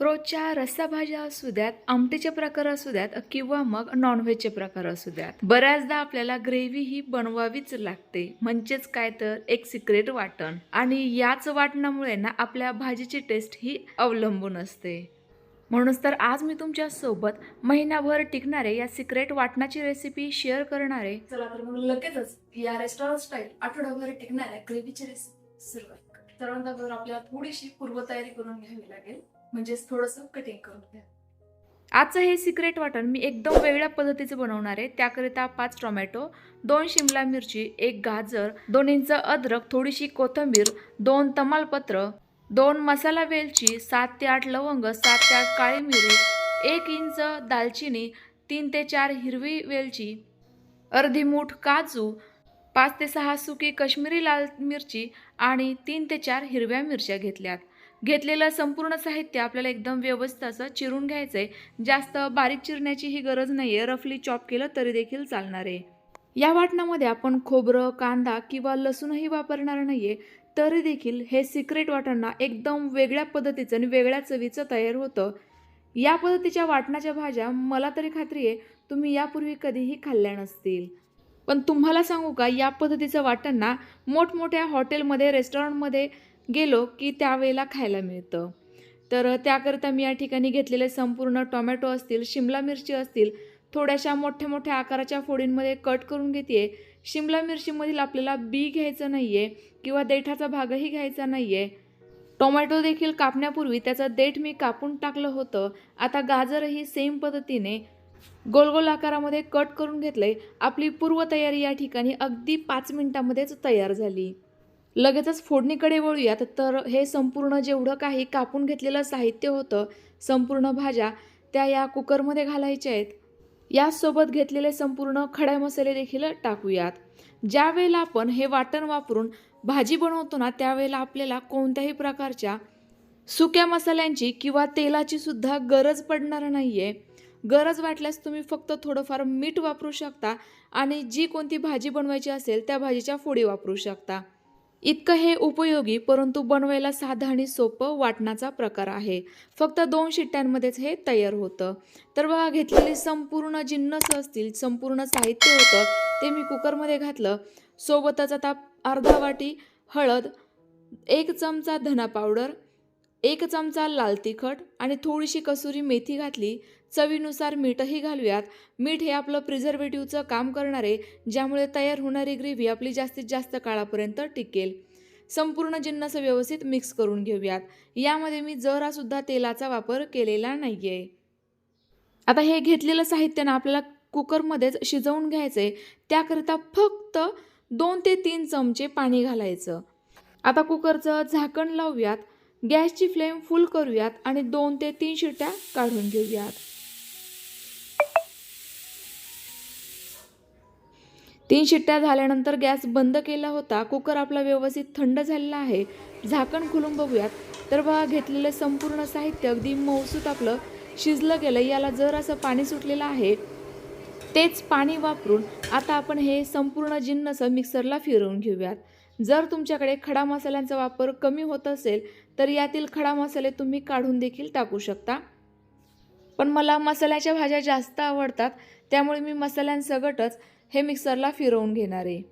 रोजच्या रस्साभाज्या असू द्यात आमटीचे प्रकार असू द्यात किंवा मग नॉनव्हेजचे प्रकार असू द्यात. बऱ्याचदा आपल्याला ग्रेव्ही ही बनवावीच लागते. म्हणजेच काय तर? एक सिक्रेट वाटण. आणि याच वाटणामुळे ना आपल्या भाजीची टेस्ट ही अवलंबून असते. म्हणूनच तर आज मी तुमच्यासोबत महिनाभर टिकणारे या सिक्रेट वाटणाची रेसिपी शेअर करणारे. चला तर मग लगेचच या रेस्टॉरंट स्टाईल आठवडाभर टिकणाऱ्या ग्रेव्हीची रेसिपी सुरुवात तर आपल्याला थोडीशी पूर्वतयारी करून घ्यावी लागेल. म्हणजेच थोडंसं कटिंग करून घ्या. आजचं हे सिक्रेट वाटण मी एकदम वेगळ्या पद्धतीचं बनवणार आहे. त्याकरिता पाच टोमॅटो दोन शिमला मिरची एक गाजर दोन इंच अद्रक थोडीशी कोथिंबीर दोन तमालपत्र दोन मसाला वेलची सात ते आठ लवंग सात ते आठ काळी मिरी एक इंच दालचिनी तीन ते चार हिरवी वेलची अर्धी मूठ काजू पाच ते सहा सुकी काश्मीरी लाल मिरची आणि तीन ते चार हिरव्या मिरच्या घेतल्यात. घेतलेलं संपूर्ण साहित्य आपल्याला एकदम व्यवस्थित असं चिरून घ्यायचं आहे जास्त बारीक चिरण्याची ही गरज नाही आहे रफली चॉप केलं तरी देखील चालणार आहे. या वाटणामध्ये आपण खोबरं कांदा किंवा लसूणही वापरणार नाही आहे तरी देखील हे सिक्रेट वाटणा एकदम वेगळ्या पद्धतीचं आणि वेगळ्या चवीचं तयार होतं. या पद्धतीच्या वाटणाच्या भाज्या मला तरी खात्री आहे तुम्ही यापूर्वी कधीही खाल्ल्या नसतील. पण तुम्हाला सांगू का या पद्धतीचं वाटण ना मोठमोठ्या हॉटेलमध्ये रेस्टॉरंटमध्ये गेलो की त्यावेळेला खायला मिळतं. तर त्याकरिता मी या ठिकाणी घेतलेले संपूर्ण टोमॅटो असतील शिमला मिरची असतील थोड्याशा मोठ्या मोठ्या आकाराच्या फोडींमध्ये कट करून घेते शिमला मिरचीमधील आपल्याला बी घ्यायचं नाही आहे किंवा देठाचा भागही घ्यायचा नाही आहे टोमॅटो देखील कापण्यापूर्वी त्याचं देठ मी कापून टाकलं होतं. आता गाजरही सेम पद्धतीने गोल गोल आकारामध्ये कट करून घेतलंय. आपली पूर्वतयारी या ठिकाणी अगदी पाच मिनिटामध्येच तयार झाली. लगेचच फोडणीकडे वळूयात. तर हे संपूर्ण जेवढं काही कापून घेतलेलं साहित्य होतं संपूर्ण भाज्या त्या या कुकरमध्ये घालायच्या आहेत. यासोबत घेतलेले संपूर्ण खडे मसाले देखील टाकूयात. ज्या वेळेला आपण हे वाटण वापरून भाजी बनवतो ना त्यावेळेला आपल्याला कोणत्याही प्रकारच्या सुक्या मसाल्यांची किंवा तेलाची सुद्धा गरज पडणार नाही आहे गरज वाटल्यास तुम्ही फक्त थोडंफार मीठ वापरू शकता आणि जी कोणती भाजी बनवायची असेल त्या भाजीच्या फोडी वापरू शकता. इतकं हे उपयोगी परंतु बनवायला साधं आणि सोपं वाटणाचा प्रकार आहे. फक्त दोन शिट्ट्यांमध्येच हे तयार होतं. तर बघा घेतलेली संपूर्ण जिन्नस असतील संपूर्ण साहित्य होतं ते मी कुकरमध्ये घातलं. सोबतच आता अर्धा वाटी हळद एक चमचा धना पावडर एक चमचा लाल तिखट आणि थोडीशी कसुरी मेथी घातली. चवीनुसार मीठही घालूयात. मीठ हे आपलं प्रिझर्वेटिव्हचं काम करणारे ज्यामुळे तयार होणारी ग्रेव्ही आपली जास्तीत जास्त काळापर्यंत टिकेल. संपूर्ण जिन्नस व्यवस्थित मिक्स करून घेऊयात. यामध्ये मी जरासुद्धा तेलाचा वापर केलेला नाही आहे आता हे घेतलेलं साहित्य ना आपल्याला कुकरमध्येच शिजवून घ्यायचं आहे त्याकरिता फक्त दोन ते तीन चमचे पाणी घालायचं. आता कुकरचं झाकण लावूयात. गॅसची फ्लेम फुल करूयात आणि दोन ते तीन शिट्या काढून घेऊयात. तीन शिट्ट्या झाल्यानंतर गॅस बंद केला होता. कुकर आपला व्यवस्थित थंड झालेला आहे. झाकण खुलून बघूयात. तर बघा घेतलेलं संपूर्ण साहित्य अगदी मौसूत आपलं शिजलं गेलं. याला जर असं पाणी सुटलेलं आहे तेच पाणी वापरून आता आपण हे संपूर्ण जिन्नसं मिक्सरला फिरवून घेऊयात. जर तुमच्याकडे खडा मसाल्यांचा वापर कमी होत असेल तर यातील खडा मसाले तुम्ही काढून देखील टाकू शकता. पण मला मसाल्याच्या भाज्या जास्त आवडतात त्यामुळे मी मसाल्यांसकटच हे मिक्सरला फिरवून घेणार. आहे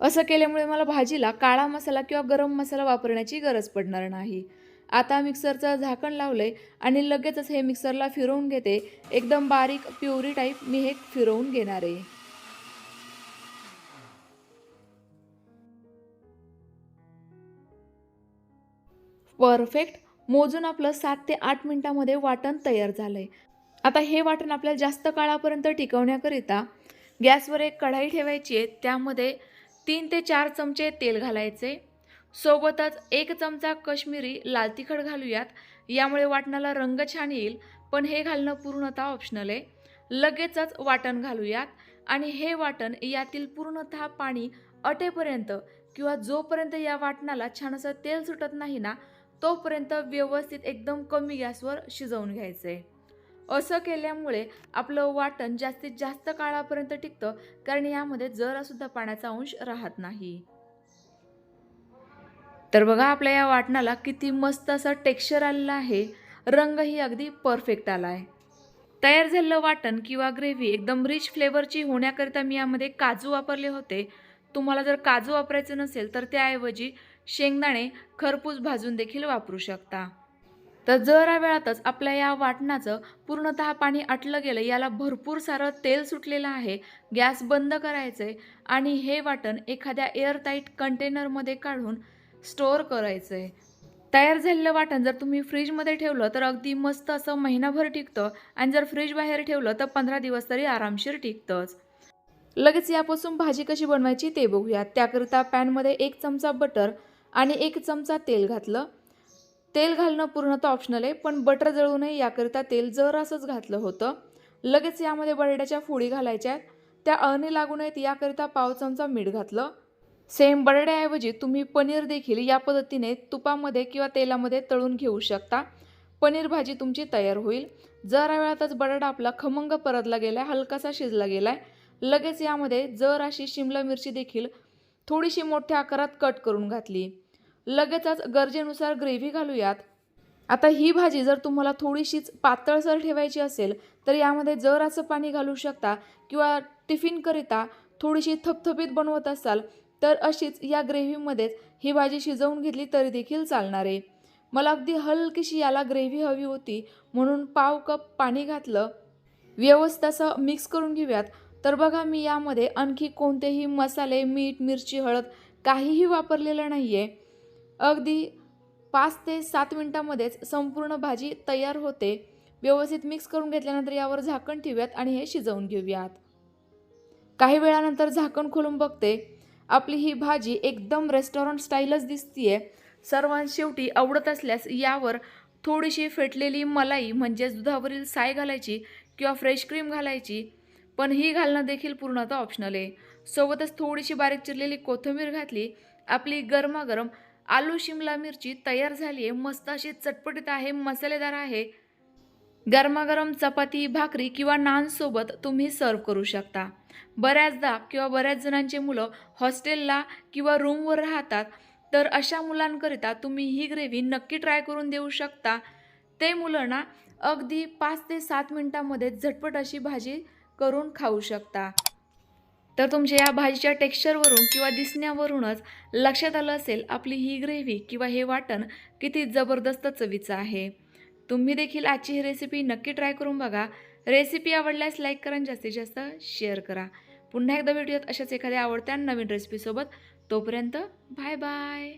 असं केल्यामुळे मला भाजीला काळा मसाला किंवा गरम मसाला वापरण्याची गरज पडणार नाही. आता मिक्सरचं झाकण लावलंय आणि लगेचच हे मिक्सरला फिरवून घेते. एकदम बारीक प्युरी टाईप मी हे फिरवून घेणार. आहे परफेक्ट. मोजून आपलं सात ते आठ मिनिटामध्ये वाटण तयार झालंय. आता हे वाटण आपल्याला जास्त काळापर्यंत टिकवण्याकरिता गॅसवर एक कढाई ठेवायची आहे. त्यामध्ये तीन ते चार चमचे तेल घालायचे. सोबतच एक चमचा कश्मीरी लाल तिखट घालूयात. यामुळे वाटणाला रंग छान येईल. पण हे घालणं पूर्णतः ऑप्शनल आहे. लगेचच वाटण घालूयात. आणि हे वाटण यातील पूर्णतः पाणी अटेपर्यंत किंवा जोपर्यंत या वाटणाला छान असं तेल सुटत नाही ना तोपर्यंत व्यवस्थित एकदम कमी गॅसवर शिजवून घ्यायचं. आहे असं केल्यामुळे आपलं वाटण जास्तीत जास्त काळापर्यंत टिकतं कारण यामध्ये जरासुद्धा पाण्याचा अंश राहत नाही. तर बघा आपल्या या वाटणाला किती मस्त असं टेक्स्चर आलेलं आहे. रंगही अगदी परफेक्ट आला आहे तयार झालेलं वाटण किंवा ग्रेव्ही एकदम रिच फ्लेवरची होण्याकरिता मी यामध्ये काजू वापरले होते. तुम्हाला जर काजू वापरायचं नसेल तर त्याऐवजी शेंगदाणे खरपूस भाजून देखील वापरू शकता. तर जरा वेळातच आपल्या या वाटणाचं पूर्णतः पाणी आटलं गेलं. याला भरपूर सारं तेल सुटलेलं आहे. गॅस बंद करायचं आहे आणि हे वाटण एखाद्या एअरटाईट कंटेनरमध्ये काढून स्टोअर करायचं. आहे तयार झालेलं वाटण जर तुम्ही फ्रीजमध्ये ठेवलं तर अगदी मस्त असं महिनाभर टिकतं आणि जर फ्रीज बाहेर ठेवलं तर पंधरा दिवस तरी आरामशीर टिकतंच. लगेच यापासून भाजी कशी बनवायची ते बघूयात. त्याकरिता पॅनमध्ये एक चमचा बटर आणि एक चमचा तेल घातलं. तेल घालणं पूर्णतः ऑप्शनल आहे पण बटर जळू नये याकरिता तेल जरासंच घातलं होतं. लगेच यामध्ये बटाट्याच्या फोडी घालायच्या आहेत. त्या अळणी लागू नयेत याकरिता पाव चमचा मीठ घातलं. सेम बटाट्याऐवजी तुम्ही पनीर देखील या पद्धतीने तुपामध्ये किंवा तेलामध्ये तळून घेऊ शकता. पनीर भाजी तुमची तयार होईल. जरा वेळातच बटाटा आपला खमंग परतला गेला आहे हलकासा शिजला गेला आहे लगेच यामध्ये जर अशी शिमला मिरची देखील थोडीशी मोठ्या आकारात कट करून घातली. लगेचच गरजेनुसार ग्रेव्ही घालूयात. आता ही भाजी जर तुम्हाला थोडीशीच पातळसर ठेवायची असेल तर यामध्ये जर असं पाणी घालू शकता किंवा टिफिनकरिता थोडीशी थपथपीत बनवत असाल तर अशीच या ग्रेव्हीमध्येच ही भाजी शिजवून घेतली तरी देखील चालणार आहे. मला अगदी हलकीशी याला ग्रेव्ही हवी होती म्हणून पाव कप पाणी घातलं. व्यवस्थित असं मिक्स करून घेऊयात. तर बघा मी यामध्ये आणखी कोणतेही मसाले मीठ मिरची हळद काहीही वापरलेलं नाही आहे अगदी पाच ते सात मिनटामध्येच संपूर्ण भाजी तयार होते. व्यवस्थित मिक्स करून घेतल्यानंतर यावर झाकण ठेवूयात आणि हे शिजवून घेऊयात. काही वेळानंतर झाकण खोलून बघते. आपली ही भाजी एकदम रेस्टॉरंट स्टाईलच दिसतीये. सर्वांत शेवटी आवडत असल्यास यावर थोडीशी फेटलेली मलाई म्हणजेच दुधावरील साय घालायची किंवा फ्रेश क्रीम घालायची. पण ही घालणं देखील पूर्णतः ऑप्शनल आहे. सोबतच थोडीशी बारीक चिरलेली कोथिंबीर घातली. आपली गरमागरम आलू शिमला मिरची तयार झाली आहे. मस्त अशी चटपटीत आहे मसालेदार आहे. गरमागरम चपाती भाकरी किंवा नानसोबत तुम्ही सर्व करू शकता. बऱ्याचदा किंवा बऱ्याच जणांचे मुलं हॉस्टेलला किंवा रूमवर राहतात तर अशा मुलांकरिता तुम्ही ही ग्रेव्ही नक्की ट्राय करून देऊ शकता. ते मुलं ना अगदी पाच ते सात मिनटामध्ये झटपट अशी भाजी करून खाऊ शकता. तर तुमच्या या भाजीच्या टेक्स्चरवरून किंवा दिसण्यावरूनच लक्षात आलं असेल आपली ही ग्रेव्ही किंवा हे वाटण किती जबरदस्त चवीचं आहे. तुम्ही देखील आजची ही रेसिपी नक्की ट्राय करून बघा. रेसिपी आवडल्यास लाईक करा आणि जास्तीत जास्त शेअर करा. पुन्हा एकदा भेटूयात अशाच एखाद्या आवडत्या नवीन रेसिपीसोबत तोपर्यंत बाय बाय